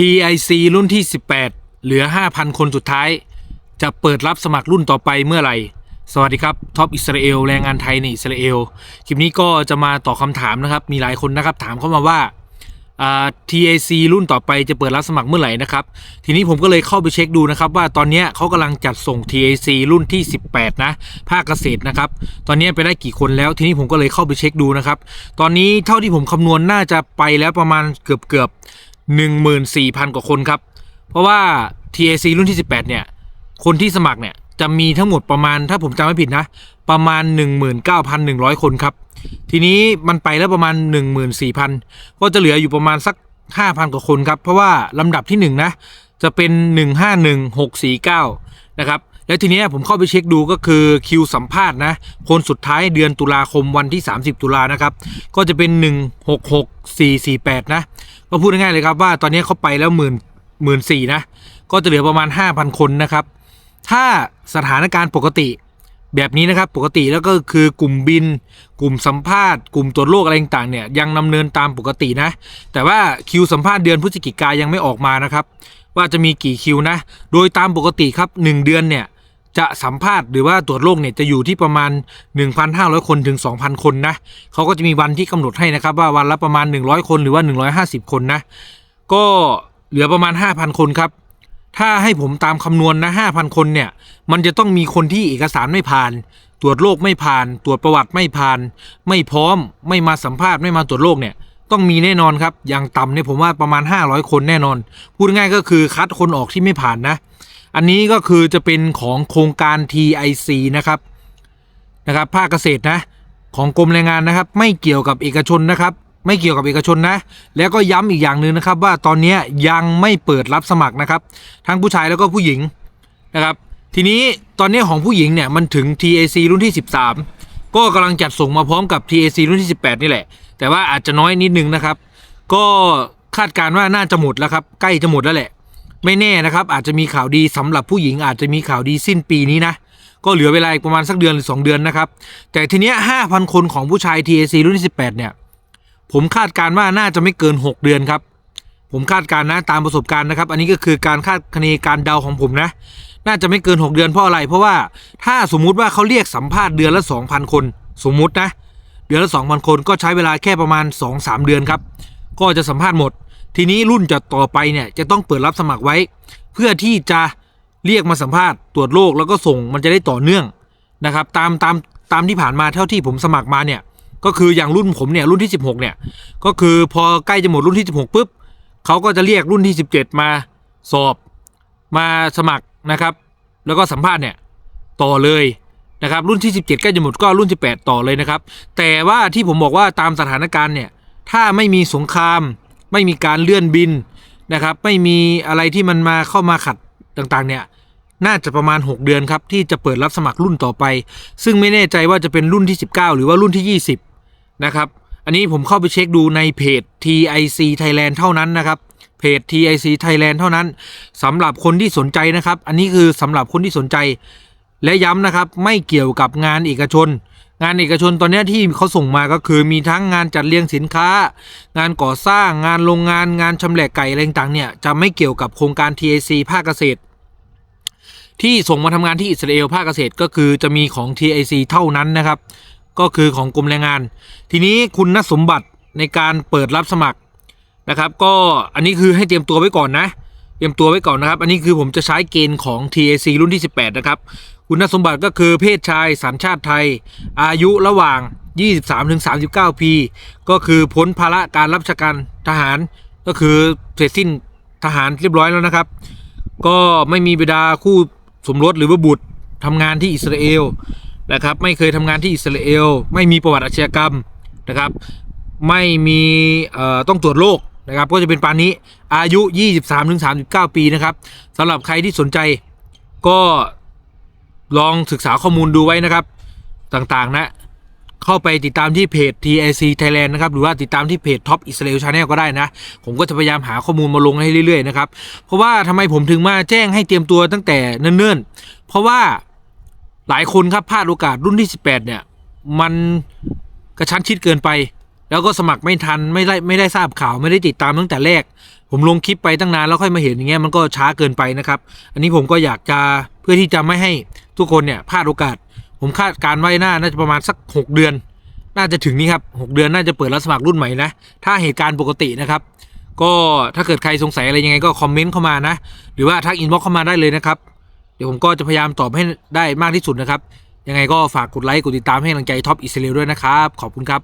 TIC รุ่นที่ 18 เหลือ 5,000 คนสุดท้าย จะเปิดรับสมัครรุ่นต่อไปเมื่อไหร่ สวัสดีครับท็อปอิสราเอลแรงงานไทยในอิสราเอล คลิปนี้ก็จะมาตอบคำถามนะครับ มีหลายคนนะครับถามเข้ามาว่า TIC รุ่นต่อไปจะเปิดรับสมัครเมื่อไหร่นะครับ ทีนี้ผมก็เลยเข้าไปเช็คดูนะครับ ว่าตอนนี้เขากำลังจัดส่ง TIC รุ่นที่ 18 นะ ภาคเกษตรนะครับ ตอนนี้ไปได้กี่คนแล้ว ทีนี้ผมก็เลยเข้าไปเช็คดูนะครับ ตอนนี้เท่าที่ผมคำนวณน่าจะไปแล้วประมาณเกือบเกือบ 14,000 กว่าคนครับ เพราะว่า TAC รุ่นที่ 18 เนี่ย คนที่สมัครเนี่ย จะมีทั้งหมดประมาณถ้าผมจำไม่ผิดนะ ประมาณ 19,100 คนครับ ทีนี้มันไปแล้วประมาณ 14,000 ก็จะเหลืออยู่ประมาณสัก 5,000 กว่าคนครับ เพราะว่าลำดับที่ 1 นะ จะเป็น 151649 นะครับ แล้วทีนี้ผมเข้าไปเช็คดูก็คือคิวสัมภาษณ์นะคนสุดท้ายเดือนตุลาคมวันที่ 30 ตุลานะครับ ก็จะเป็น 166448 นะ ก็พูดง่ายๆเลยครับว่าตอนนี้เขาไปแล้วหมื่นหมื่นสี่นะ ก็จะเหลือประมาณ 5,000 คนนะครับ ถ้าสถานการณ์ปกติแบบนี้นะครับปกติแล้วก็คือกลุ่มบิน กลุ่มสัมภาษณ์กลุ่มตรวจโรคอะไรต่างๆเนี่ยยังดำเนินตามปกตินะ แต่ว่าคิวสัมภาษณ์เดือนพฤศจิกายังไม่ออกมานะครับ ว่าจะมีกี่คิวนะ โดยตามปกติครับ 1 เดือนเนี่ย จะสัมภาษณ์หรือว่าตรวจโรคเนี่ยจะอยู่ที่ประมาณ 1,500 คนถึง 2,000 คนนะเขาก็จะมีวันที่กำหนดให้นะครับว่าวันละประมาณ 100 คนหรือว่า 150 คนนะก็เหลือประมาณ 5,000 คนครับถ้าให้ผมตามคำนวณนะ5,000 คนเนี่ย มันจะต้องมีคนที่เอกสารไม่ผ่าน ตรวจโรคไม่ผ่าน ตรวจประวัติไม่ผ่าน ไม่พร้อม ไม่มาสัมภาษณ์ ไม่มาตรวจโรคเนี่ย ต้องมีแน่นอนครับ อย่างต่ำเนี่ยผมว่าประมาณ 500 คนแน่นอน พูดง่ายก็คือคัดคนออกที่ไม่ผ่านนะ อันนี้ก็คือจะเป็นของโครงการ TIC นะครับนะครับภาคเกษตรนะของกรมแรงงานนะครับ ไม่เกี่ยวกับเอกชนนะครับ ไม่เกี่ยวกับเอกชนนะ แล้วก็ย้ำอีกอย่างหนึ่งนะครับ ว่าตอนนี้ยังไม่เปิดรับสมัครนะครับ ทั้งผู้ชายแล้วก็ผู้หญิงนะครับ ทีนี้ตอนนี้ของผู้หญิงเนี่ยมันถึง TAC รุ่นที่ 13 ก็กำลังจัดส่งมาพร้อมกับ TAC รุ่นที่ 18 นี่แหละ แต่ว่าอาจจะน้อยนิดนึงนะครับ ก็คาดการณ์ว่าน่าจะหมดแล้วครับ ใกล้จะหมดแล้วแหละ ไม่แน่นะครับ อาจจะมีข่าวดีสำหรับผู้หญิงอาจจะมีข่าวดีสิ้นปีนี้นะ ก็เหลือเวลาอีกประมาณสักเดือนหรือ2เดือนนะครับ แต่ทีเนี้ย5,000คนของผู้ชาย TAC รุ่นที่18 เนี่ย ผมคาดการณ์ว่าน่าจะไม่เกิน 6 เดือนครับ ผมคาดการณ์นะตามประสบการณ์นะครับ อันนี้ก็คือการคาดคะเนการเดาของผมนะ น่าจะไม่เกิน 6 เดือนเพราะอะไร เพราะว่าถ้าสมมุติว่าเขาเรียกสัมภาษณ์เดือนละ 2,000 คน สมมุตินะ เดือนละ 2,000 คนก็ใช้เวลาแค่ประมาณ 2-3 เดือนครับ ก็จะสัมภาษณ์หมด ทีนี้รุ่นจะต่อไปเนี่ยจะต้องเปิดรับสมัครไว้ เพื่อที่จะเรียกมาสัมภาษณ์ตรวจโรคแล้วก็ส่งมันจะได้ต่อเนื่องนะครับ ตามตามตามที่ผ่านมาเท่าที่ผมสมัครมาเนี่ยก็คืออย่างรุ่นผมเนี่ยรุ่นที่ 16 เนี่ยก็คือพอใกล้จะหมดรุ่นที่ 16ปุ๊บเขาก็จะเรียกรุ่นที่ 17 มาสอบมาสมัครนะครับ แล้วก็สัมภาษณ์เนี่ยต่อเลยนะครับรุ่นที่ 17ใกล้จะหมดก็รุ่น 18 ต่อเลยนะครับ แต่ว่าที่ผมบอกว่าตามสถานการณ์เนี่ย ถ้าไม่มีสงคราม ไม่มีการเลื่อนบินนะครับ ไม่มีอะไรที่มันมาเข้ามาขัดต่างๆเนี่ยน่าจะประมาณ 6 เดือนครับ ที่จะเปิดรับสมัครรุ่นต่อไป ซึ่งไม่แน่ใจว่าจะเป็นรุ่นที่ 19 หรือว่ารุ่นที่ 20 นะครับ อันนี้ผมเข้าไปเช็คดูในเพจ TIC Thailand เท่านั้นนะครับ เพจ TIC Thailand เท่านั้นสำหรับคนที่สนใจนะครับ อันนี้คือสำหรับคนที่สนใจ และย้ำนะครับไม่เกี่ยวกับงานเอกชน งานเอกชนตอนนี้ที่เขาส่งมาก็คือมีทั้งงานจัดเรียงสินค้า งานก่อสร้างงานโรงงานงานชำแหละไก่อะไรต่างๆเนี่ยจะไม่เกี่ยวกับโครงการ TIC ภาคเกษตร ที่ส่งมาทำงานที่อิสราเอลภาคเกษตรก็คือจะมีของ TIC เท่านั้นนะครับ ก็คือของกรมแรงงาน ทีนี้คุณสมบัติในการเปิดรับสมัครนะครับ ก็อันนี้คือให้เตรียมตัวไว้ก่อนนะเตรียมตัวไว้ก่อนนะครับ อันนี้คือผมจะใช้เกณฑ์ของ TAC รุ่นที่ 18 นะครับ คุณสมบัติก็คือเพศชายสัญชาติไทย อายุระหว่าง 23-39 ปี ก็คือพ้นภาระการรับราชการทหาร ก็คือเสร็จสิ้นทหารเรียบร้อยแล้วนะครับ ก็ไม่มีบิดาคู่สมรสหรือว่าบุตรทำงานที่อิสราเอลนะครับ ไม่เคยทำงานที่อิสราเอล ไม่มีประวัติอาชญากรรมนะครับ ไม่มีต้องตรวจโรคนะครับ ก็จะเป็นปานนี้อายุ 23-39 ปีนะครับสำหรับใครที่สนใจก็ ลองศึกษาข้อมูลดูไว้นะครับ ต่างๆนะ เข้าไปติดตามที่เพจ TIC Thailand นะครับ หรือว่าติดตามที่เพจ Top Israel Channel ก็ได้นะ ผมก็จะพยายามหาข้อมูลมาลงให้เรื่อยๆนะครับ เพราะว่าทำไมผมถึงมาแจ้งให้เตรียมตัวตั้งแต่เนิ่นๆ เพราะว่าหลายคนครับพลาดโอกาสรุ่นที่ 18 เนี่ย มันกระชั้นชิดเกินไป แล้วก็สมัครไม่ทันไม่ได้ไม่ได้ทราบข่าวไม่ได้ติดตามตั้งแต่แรก ผมลงคลิปไปตั้งนานแล้วค่อยมาเห็นอย่างเงี้ยมันก็ช้าเกินไปนะครับ อันนี้ผมก็อยากจะเพื่อที่จะไม่ให้ทุกคนเนี่ยพลาดโอกาส ผมคาดการไว้หน้าน่าจะประมาณสัก 6 เดือน น่าจะถึงนี้ครับ 6 เดือนน่าจะเปิดรับสมัครรุ่นใหม่นะ ถ้าเหตุการณ์ปกตินะครับ ก็ถ้าเกิดใครสงสัยอะไรยังไงก็คอมเมนต์เข้ามานะ หรือว่าทักอินบ็อกเข้ามาได้เลยนะครับ เดี๋ยวผมก็จะพยายามตอบให้ได้มากที่สุดนะครับ ยังไงก็ฝากกดไลค์กดติดตามให้กำลังใจท็อปอิสราเอลด้วยนะครับ ขอบคุณครับ